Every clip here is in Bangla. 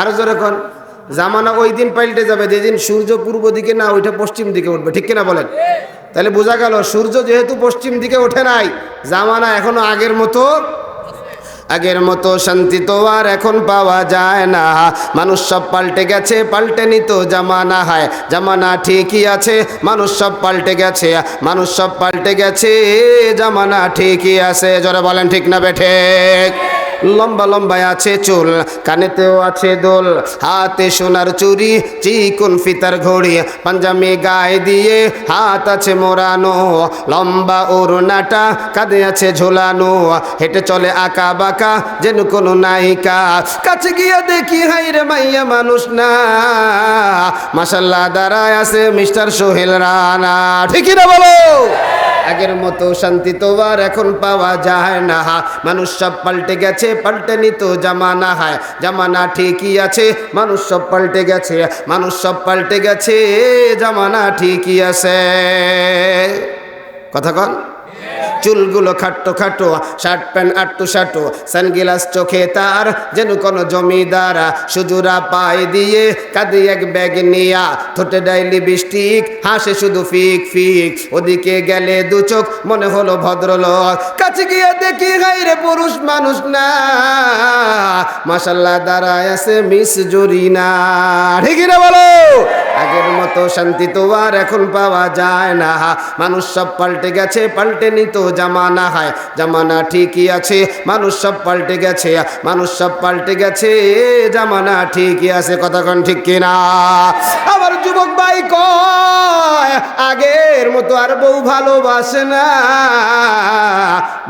আরও জোরে কোন। জামানা ওই দিন পাল্টে যাবে, যেদিন সূর্য পূর্ব দিকে না, ওইটা পশ্চিম দিকে উঠবে। ঠিক কিনা বলেন? তাহলে বোঝা গেল, সূর্য যেহেতু পশ্চিম দিকে ওঠে নাই, জামানা এখনও আগের মতো আগের মতো শান্তি তো আর এখন পাওয়া যায় না। মানুষ সব পাল্টে গেছে, পাল্টে নিত জামানা হয়। জামানা ঠিকই আছে, মানুষ সব পাল্টে গেছে, মানুষ সব পাল্টে গেছে, জামানা ঠিকই আছে। জোরে বলেন, ঠিক না বেঠে লম্বা লম্বা আছে চুল, কানেতেও আছে দোল। হাতে সোনার চুরি, চিকুন ফিতার ঘড়ি পাঞ্জামি গায়ে দিয়ে হাত আছে মোড়ানো। লম্বা ওড়নাটা কাঁধে আছে ঝোলানো। হেঁটে চলে আঁকা বাঁকা যেন কোনো নায়িকা। কাছে গিয়ে দেখি হাই রে মাইয়া মানুষ না। মাসাল্লাহ দাঁড়ায় আছে মিস্টার সোহেল রানা। ঠিকই না বলো? আগের মতো শান্তি তো আর এখন পাওয়া যায় না। মানুষ সব পাল্টে গেছে, পাল্টে নিত জামানা। হয় জামানা ঠিকই আছে, মানুষ সব পাল্টে গেছে, মানুষ সব পাল্টে গেছে, জামানা ঠিকই আছে। কথা কন। চুলগুলো খাট্টো খাটো, শার্ট প্যান্ট আট্টু সাটু, সানগ্লাস চোখে তার যেন কোনো জমিদার সুজুরা পায়ে দিয়ে কাঁদে এক ব্যাগ নিয়া ঠোঁটে ডাইলি বৃষ্টিক হাসে শুধু ফিক ফিক। ওদিকে গেলে দু চোখ, মনে হলো ভদ্রলোক। কাছে গিয়ে দেখি হাই রে পুরুষ মানুষ না। মাসাল্লাহ দাঁড়ায় আছে মিস জরিনা। ঠিকই না বলো? আগের মতো শান্তি তো আর এখন পাওয়া যায় না। মানুষ সব পাল্টে গেছে, পাল্টে নিত জামানা হয়। জামানা ঠিকই আছে, মানুষ সব পাল্টে গেছে, মানুষ সব পাল্টে গেছে, জামানা ঠিকই আছে কতক্ষণ ঠিক কিনা? আবার যুবক ভাই কয়, আগের মতো আর বউ ভালোবাসে না।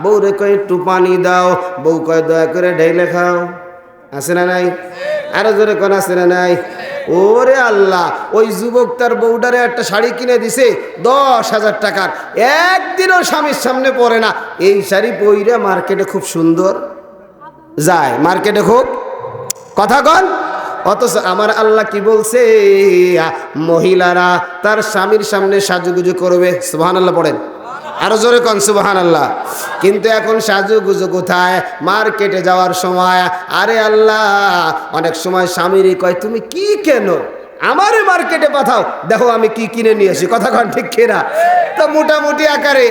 বউরে কয়, একটু পানি দাও। বউ কয়, দয়া করে ঢেলে খাও। আছে না নাই? আরও জোরে কোন আছে না নাই? ওরে আল্লাহ, ওই যুবক তার বউটারে একটা শাড়ি কিনে দিছে, দশ হাজার টাকার। একদিনও স্বামীর সামনে পড়ে না। এই শাড়ি পইরা মার্কেটে খুব সুন্দর। যায়, মার্কেটে খুব। কথা কন। অথচ আমার আল্লাহ কি বলছে? মহিলারা তার স্বামীর সামনে সাজুগুজু করবে। সুবহান আল্লাহ পড়েন। আরও জোরে কন সুবহান আল্লাহ কিন্তু এখন সাজু গুজু কোথায়? মার্কেটে যাওয়ার সময়, আরে আল্লাহ, অনেক সময় স্বামীরই কয়, তুমি কি কেন? আমারে মার্কেটে পাঠাও। দেখো আমি কি কিনে নিয়ে আসি। কথা কন ঠিক খেরা তো মোটামুটি আকারে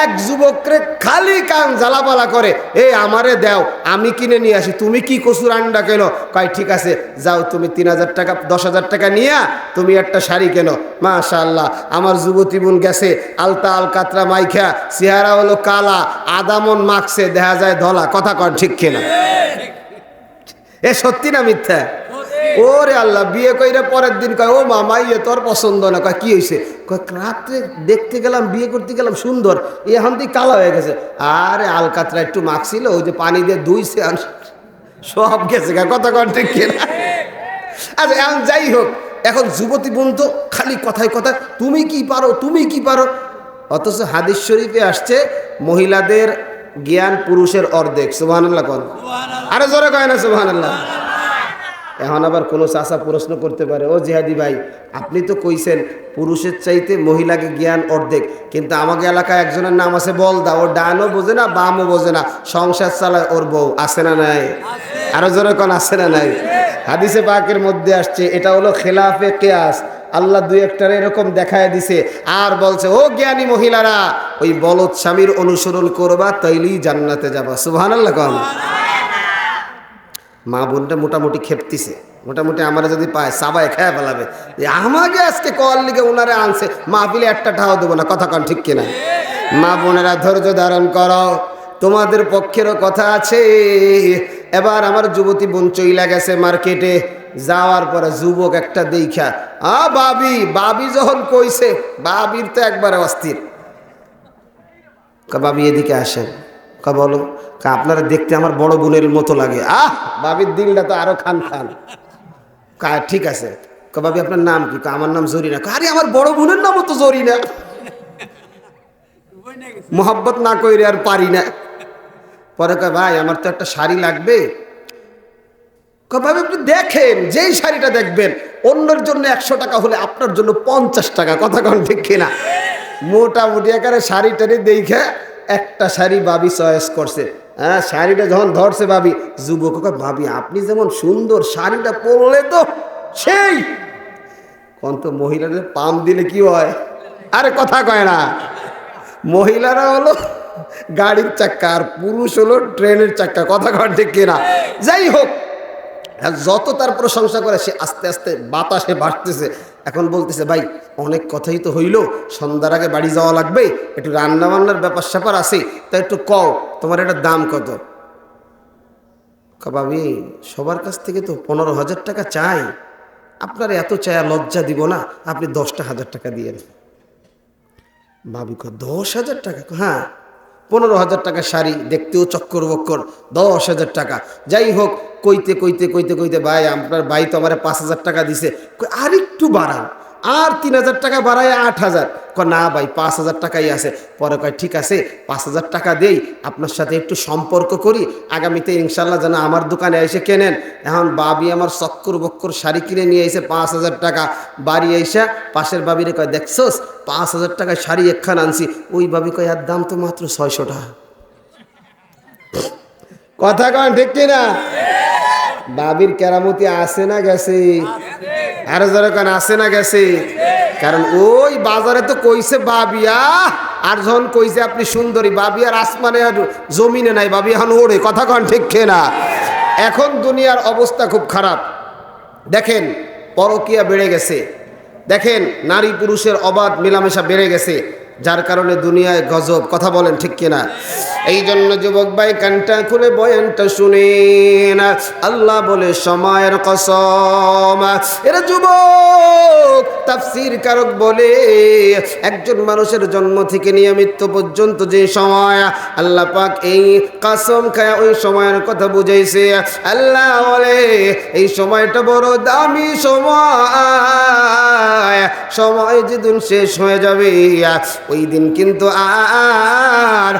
এক যুবকরে খালি কান জ্বালাপালা করে, এ, আমারে দাও, আমি কিনে নিয়ে আসি। তুমি কি কসুর আন্ডা কেন? কয়, ঠিক আছে, যাও, তুমি তিন হাজার টাকা, দশ হাজার টাকা নিয়ে তুমি একটা শাড়ি কেন। মাশাল্লাহ আমার যুবতী বোন গেছে, আলতা আল কাতরা মাইখা, চেহারা হলো কালা আদামন মাখছে, দেখা যায় ধলা। কথা কন ঠিক কেনা? এ, সত্যি না মিথ্যা? ওরে আল্লাহ, বিয়ে কইরে পরের দিন কয়, ও মামা ইয়ে তোর পছন্দ না। কয়, কি হয়েছে কয়, রাত্রে দেখতে গেলাম, বিয়ে করতে গেলাম, সুন্দর। এখন তুই কালো হয়ে গেছে। আরে আলকাতরা একটু মাখছিল ওই যে পানি দিয়ে ধুইছে, আর সব গেছে। কত কন্টে কেনা আচ্ছা এখন যাই হোক, এখন যুবতী বোন তো খালি কথায় কথায়, তুমি কি পারো, তুমি কি পারো? অথচ হাদিস শরীফে আসছে, মহিলাদের জ্ঞান পুরুষের অর্ধেক। সুবাহ কন। আরে জোরে কয় না সুবাহ এখন আবার কোনো চাষা প্রশ্ন করতে পারে, ও জিহাদি ভাই, আপনি তো কইছেন পুরুষের চাইতে মহিলাকে জ্ঞান অর্ধেক, কিন্তু আমাকে এলাকায় একজনের নাম আছে বলদা, ও ডানও বোঝে না, বামও বোঝে না, সংসার চালায় ওর বউ, আছে না নাই? আরও জোরে কোন, আছে না নাই? হাদিসে পাকের মধ্যে আসছে, এটা হলো খেলাফে কেয়াস, আল্লাহ দুই একটার এরকম দেখায় দিছে, আর বলছে, ও জ্ঞানী মহিলারা, ওই বলদ স্বামীর অনুসরণ করবা, তাইলেই জান্নাতে যাবা। সুবহান আল্লাহ মা বোনটা মোটামুটি খেপতিছে। মোটামুটি আমরা যদি পায় সাবাই খেয়ে ফেলাবে। আমাকে আজকে কল লিগে ওনারে আনছে মা মাহফিলে একটা ঠাও দেবো না, কথা কন ঠিক কিনা? মা বোনেরা ধৈর্য ধারণ করো, তোমাদের পক্ষেরও কথা আছে। এবার আমার যুবতী বোন চইলা গেছে মার্কেটে, যাওয়ার পরে যুবক একটা দেখা আ বাবি বাবি যখন কইছে, বাবির তো একবারে অস্থির। বাবি এদিকে আসেন। কা বলো? কা আপনারা দেখতে আমার বড় বোনের মতো লাগে। আহ! বাবির দিলটা তো আরও খান খান। কা, ঠিক আছে। কা, বাবি, আপনার নাম কি? আমার নাম জরিনা। আরে, আমার বড় বোনের নামও তো জরিনা। মোহাব্বত না কইরে আর পারি না। পরে কয় ভাই, আমার তো একটা শাড়ি লাগবে। ভাই আপনি দেখেন, যেই শাড়িটা দেখবেন, অন্যের জন্য একশো টাকা হলে আপনার জন্য পঞ্চাশ টাকা। কথা কন ঠিক কিনা? মোটামুটি একারে শাড়ি টাড়ি দেখে একটা শাড়ি বাবি চয়েস করছে। হ্যাঁ শাড়িটা যখন ধরছে ভাবি যুবক ভাবি আপনি যেমন সুন্দর শাড়িটা পরলে তো সেই কোন তো মহিলাদের পাম দিলে কি হয়? আরে কথা কয় না। মহিলারা হলো গাড়ির চাক্কা, আর পুরুষ হলো ট্রেনের চাক্কা, কথা কয় ঠিক কিনা? যাই হোক যত তার প্রশংসা করে, সে আস্তে আস্তে বাতাসে বাড়তেছে এখন বলতেছে ভাই অনেক কথাই তো হইল সন্ধ্যার আগে বাড়ি যাওয়া লাগবে একটু রান্না বান্নার ব্যাপার স্যাপার আছে তা একটু কও তোমার এটার দাম কত? ভাবি সবার কাছ থেকে তো পনেরো হাজার টাকা চাই আপনার এত চায়া লজ্জা দিব না আপনি দশটা হাজার টাকা দিয়ে ভাবি কয়, দশ হাজার টাকা? হ্যাঁ পনেরো হাজার টাকা শাড়ি, দেখতেও চক্কর বক্কর, দশ হাজার টাকা। যাই হোক, কইতে কইতে কইতে কইতে ভাই, আপনার ভাই তো আমার পাঁচ হাজার টাকা দিছে। আর একটু বাড়ান। আর তিন হাজার টাকা বাড়ায় আট হাজার। ক না ভাই, পাঁচ হাজার টাকাই আছে। পরে কয়, ঠিক আছে, পাঁচ হাজার টাকা দেই, আপনার সাথে একটু সম্পর্ক করি। আগামীতে ইনশাল্লাহ যেন আমার দোকানে এসে কেনেন। এখন বাবি আমার চক্কর বক্কর শাড়ি কিনে নিয়ে এসে পাঁচ হাজার টাকা বাড়ি এসে পাশের বাবিরে কয়, দেখছোস, পাঁচ হাজার টাকায় শাড়ি একখান আনছি। ওই বাবি কয়, আর দাম তো মাত্র ছয়শো টাকা। কথা কন, ঠিক কিনা? বাবির কেরামতি আসে না গেছে? আরও যারা কান আসে না গেছে? কারণ ওই বাজারে তো কইছে বাবিয়া, আর যখন কইছে আপনি সুন্দরী বাবিয়ার আসমানে আর জমিনে নাই, বাবি এখন ওড়ে, কথা কন ঠিক না এখন দুনিয়ার অবস্থা খুব খারাপ। দেখেন, পরকিয়া বেড়ে গেছে। দেখেন, নারী পুরুষের অবাধ মেলামেশা বেড়ে গেছে। যার কারণে দুনিয়ায় গজব, কথা বলেন ঠিক কিনা? এই জন্য যুবক ভাই, কানটা খুলে বয়ানটা শুনেন। আল্লাহ বলে, সময়ের কসম। এরা যুবক, তাফসির কারক বলে, একজন মানুষের জন্ম থেকে নিয়ে মৃত্যু পর্যন্ত যে সময়, আল্লাহ পাক এই কাসম খায় ওই সময়ের কথা বুঝাইছে। আল্লাহ বলে, এই সময়টা বড় দামি সময়। সময় যেদিন শেষ হয়ে যাবে ওই দিন কিন্তু আর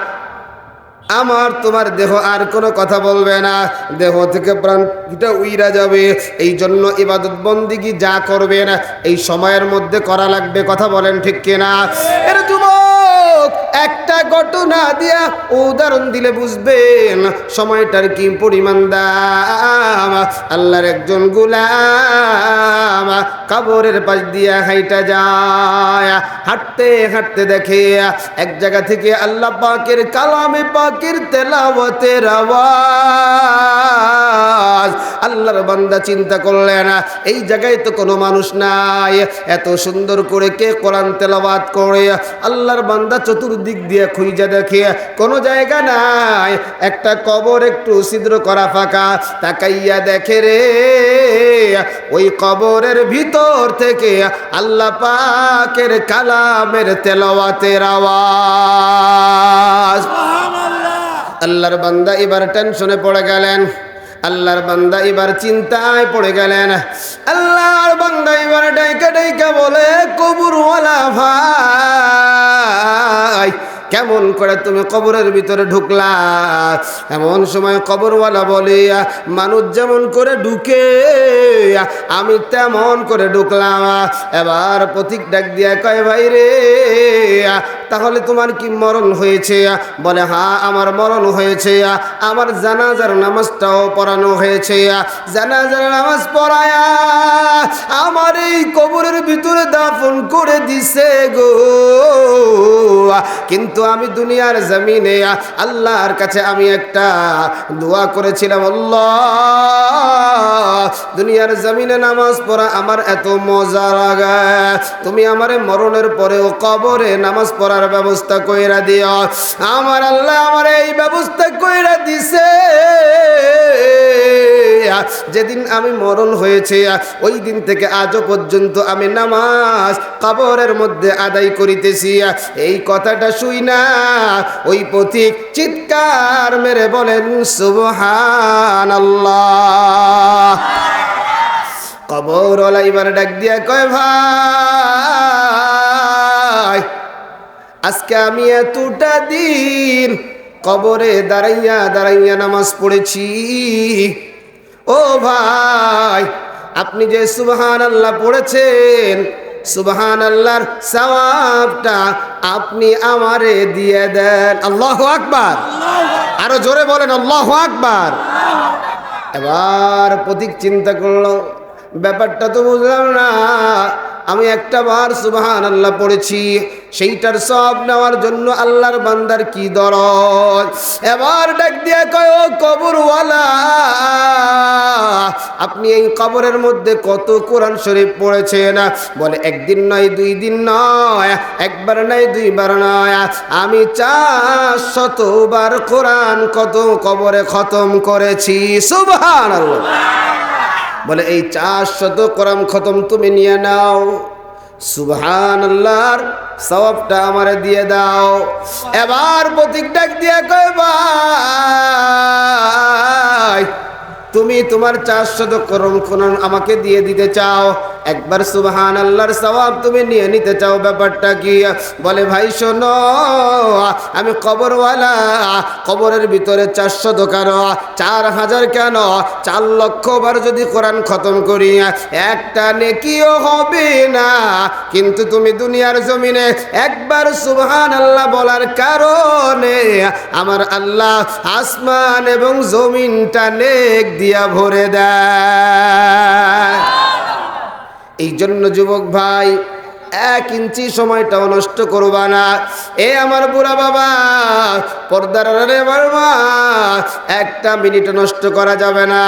আমার তোমার দেহ আর কোনো কথা বলবে না। দেহ থেকে প্রাণটা উইরা যাবে। এই জন্য ইবাদত বন্দিগি যা করবে না এই সময়ের মধ্যে করা লাগবে। কথা বলেন ঠিক কিনা? এর যুবক একটা ঘটনা দিয়া উদাহরণ দিলে বুঝবেন, সময়টার কি পরিমাণ দাম? আল্লাহর একজন গুলাম কাবরের পাশ দিয়া হাইটা যায়, হাঁটতে হাঁটতে দেখে এক জায়গা থেকে আল্লাহ পাকের কালামে পাকের তেলাওয়াতের আওয়াজ। আল্লাহর বান্দা চিন্তা করলেন, এই জায়গায় তো কোনো মানুষ নাই, এত সুন্দর করে কে কোরআন তেলাওয়াত করে? আল্লাহর বান্দা চতুর্দিক দিয়ে খুঁজে দেখে কোনো জায়গা নাই। একটা কবর একটু ছিদ্র করা ফাঁকা তাকাইয়া দেখে রে। ওই কবরের ভিতর থেকে আল্লাহ পাকের কালামের তেলাওয়াতের আওয়াজ। আল্লাহর বান্দা এবার টেনশনে পড়ে গেলেন। আল্লাহর বান্দা এবার চিন্তায় পড়ে গেলেন। আল্লাহর বান্দা এবার ডাইকা ডাইকা বলে কবুরওয়ালা ভাই কেমন করে তুমি কবরের ভিতরে ঢুকলা? এমন সময় কবরওয়ালা বলে, মানুষ যেমন করে ঢুকে, আমি তেমন করে ঢুকলাম। এবার প্রতীক ডাক দিয়া কয়, ভাই রে, তাহলে তোমার কি মরণ হয়েছে? বলে, হা, আমার মরণ হয়েছে। আমার জানাজার নামাজটাও পড়ানো হয়েছে। জানাজার নামাজ পড়ায়া আমার এই কবরের ভিতরে দাফন করে দিছে গো। কিন্তু আমি দুনিয়ার জমিনে আল্লাহর কাছে আমি একটা দোয়া করেছিলাম, আল্লাহ, দুনিয়ার জমিনে নামাজ পড়া আমার এত মজা লাগে। তুমি আমারে মরণের পরেও কবরে নামাজ পড়ার ব্যবস্থা কইরা দিও। আমার আল্লাহ আমার এই ব্যবস্থা কইরা দিছে। যেদিন আমি মরণ হয়েছে ওই দিন থেকে আজও পর্যন্ত আমি নামাজ কবরের মধ্যে আদায় করিতেছি এই কথাটা শুই না। ওই পথিক চিৎকার মেরে বলেন সুবহান আল্লাহ কবর এবার ডাক দিয়া কয়, ভাই, আজকে আমি এতটা দিন কবরে দাঁড়াইয়া দাঁড়াইয়া নামাজ পড়েছি। ও ভাই, আপনি যে সুবহান আল্লাহ পড়েছেন সুবহান আল্লাহর সওয়াবটা আপনি আমারে দিয়ে দেন। আল্লাহ আকবার। আরও জোরে বলেন, আল্লাহ আকবার। এবার প্রতীক চিন্তা করল, ব্যাপারটা তো বুঝলাম না। আমি একটা বার সুবহান আল্লাহ পড়েছি, সেইটার সব নেওয়ার জন্য আল্লাহর বান্দার কি দরদ? এবার ডাক দিয়ে কয় কবরওয়ালা, আপনি এই কবরের মধ্যে কত কোরআন শরীফ পড়েছেন? বলে, একদিন নয়, দুই দিন নয়, একবার নয়, দুইবার নয়। আমি চার শতবার কোরআন কত কবরে খতম করেছি। সুবহান আল্লাহ বলে, এই চার শত কোরআন খতম তুমি নিয়ে নাও। সুবহান আল্লাহর সবটা আমারে দিয়ে দাও। এবার প্রতীক ডাক দিয়ে কয় তুমি তোমার চারশত করম কোরআন আমাকে দিয়ে দিতে চাও। একবার সুবহান আল্লাহর সওয়াব তুমি নিয়ে নিতে চাও ব্যাপারটা কি? বলে, ভাই, শোনো, আমি কবরওয়ালা। কবরের ভিতরে চারশো দোকান। চার হাজার কেন? চার লক্ষ বার যদি কোরআন খতম করি, একটা নেকিও হবে না। কিন্তু তুমি দুনিয়ার জমিনে একবার সুবহান আল্লাহ বলার কারণে আমার আল্লাহ আসমান এবং জমিনটা নেক দিয়া ভরে দেয়। এই জন্য যুবক ভাই, এক ইঞ্চি সময়টাও নষ্ট করবা না। এ আমার বুড়া বাবা, পর্দার রে মা একটা মিনিট নষ্ট করা যাবে না।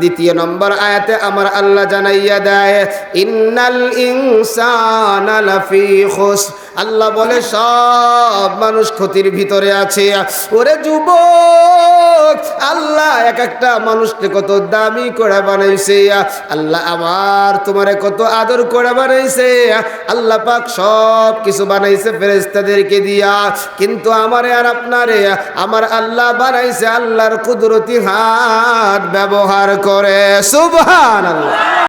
দ্বিতীয় নম্বর আয়াতে আমার আল্লাহ জানাইয়া দেয়, ইন্নাল ইনসানা লাফি খুস। আল্লাহ বলে, সব মানুষ ক্ষতির ভিতরে আছে। ওরে যুবক! আল্লাহ এক একটা মানুষকে কত দামি করে বানাইছে, আল্লাহ আবার তোমারে কত আদর করে বানাইছে, আল্লাহ পাক সব কিছু বানাইছে ফেরেস্তাদেরকে দিয়া। কিন্তু আমারে আর আপনারে, আমার আল্লাহ বানাইছে আল্লাহর কুদরতি হাত ব্যবহার করে। সুবহান